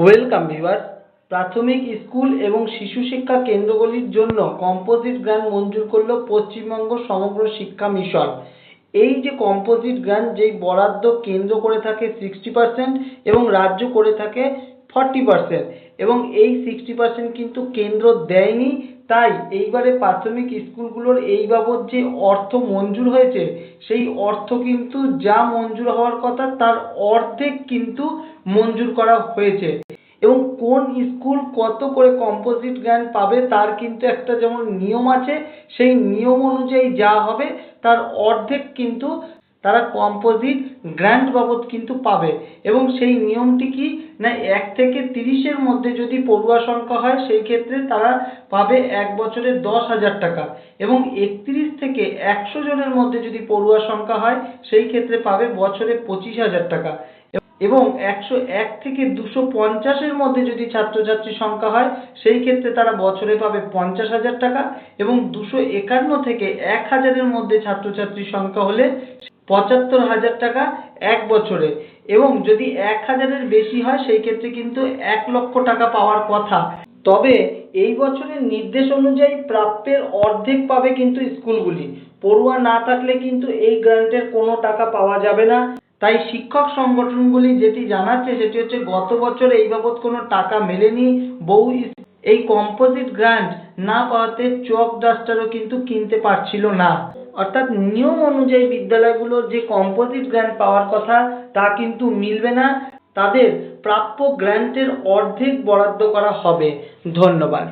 Welcome viewers. প্রাথমিক school এবং শিশু শিক্ষা কেন্দ্রগুলির জন্য কম্পোজিট গ্র্যান্ট মঞ্জুর করল পশ্চিমবঙ্গ সমগ্র শিক্ষা মিশন। এই যে কম্পোজিট গ্র্যান্ট যেই বরাদ্দ কেন্দ্র করে থাকে সিক্সটি পার্সেন্ট এবং রাজ্য করে থাকে ফর্টি পার্সেন্ট এবং এই সিক্সটি পার্সেন্ট কিন্তু কেন্দ্র দেয়নি, তাই এইবারে প্রাথমিক স্কুলগুলোর এই বাবদ যে অর্থ মঞ্জুর হয়েছে, সেই অর্থ কিন্তু যা মঞ্জুর হওয়ার কথা, তার অর্ধেক কিন্তু মঞ্জুর করা হয়েছে। এবং কোন স্কুল কত করে কম্পোজিট গ্র্যান্ট পাবে তার কিন্তু একটা যেমন নিয়ম আছে, সেই নিয়ম অনুযায়ী যা হবে তার অর্ধেক কিন্তু তারা কম্পোজিট গ্র্যান্ট বাবদ কিন্তু পাবে। এবং সেই নিয়মটি কি? না, এক থেকে তিরিশের মধ্যে যদি পড়ুয়া সংখ্যা হয়, সেই ক্ষেত্রে তারা পাবে এক বছরে দশ হাজার টাকা। এবং একত্রিশ থেকে একশো জনের মধ্যে যদি পড়ুয়া সংখ্যা হয়, সেই ক্ষেত্রে পাবে বছরে পঁচিশ হাজার টাকা। এবং একশো এক থেকে দুশো পঞ্চাশের মধ্যে যদি ছাত্রছাত্রীর সংখ্যা হয়, সেই ক্ষেত্রে তারা বছরে পাবে পঞ্চাশ হাজার টাকা এবং দুশো একান্ন থেকে এক হাজারের মধ্যে ছাত্রছাত্রীর সংখ্যা হলে পঁচাত্তর হাজার টাকা এক বছরে। এবং যদি এক হাজারের বেশি হয়, সেই ক্ষেত্রে কিন্তু এক লক্ষ টাকা পাওয়ার কথা। তবে এই বছরের নির্দেশ অনুযায়ী প্রাপ্যের অর্ধেক পাবে কিন্তু স্কুলগুলি। পড়ুয়া না থাকলে কিন্তু এই গ্রান্টের কোনো টাকা পাওয়া যাবে না। তাই শিক্ষক সংগঠনগুলি যেটি জানাচ্ছে সেটি হচ্ছে গত বছর এই বাবদ কোনো টাকা মেলেনি। বহু এই কম্পোজিট গ্র্যান্ট না পাওয়াতে চক ডাস্টারও কিন্তু কিনতে পারছিল না। অর্থাৎ নিয়ম অনুযায়ী বিদ্যালয়গুলোর যে কম্পোজিট গ্র্যান্ট পাওয়ার কথা, তা কিন্তু মিলবে না। তাদের প্রাপ্য গ্র্যান্টের অর্ধেক বরাদ্দ করা হবে। ধন্যবাদ।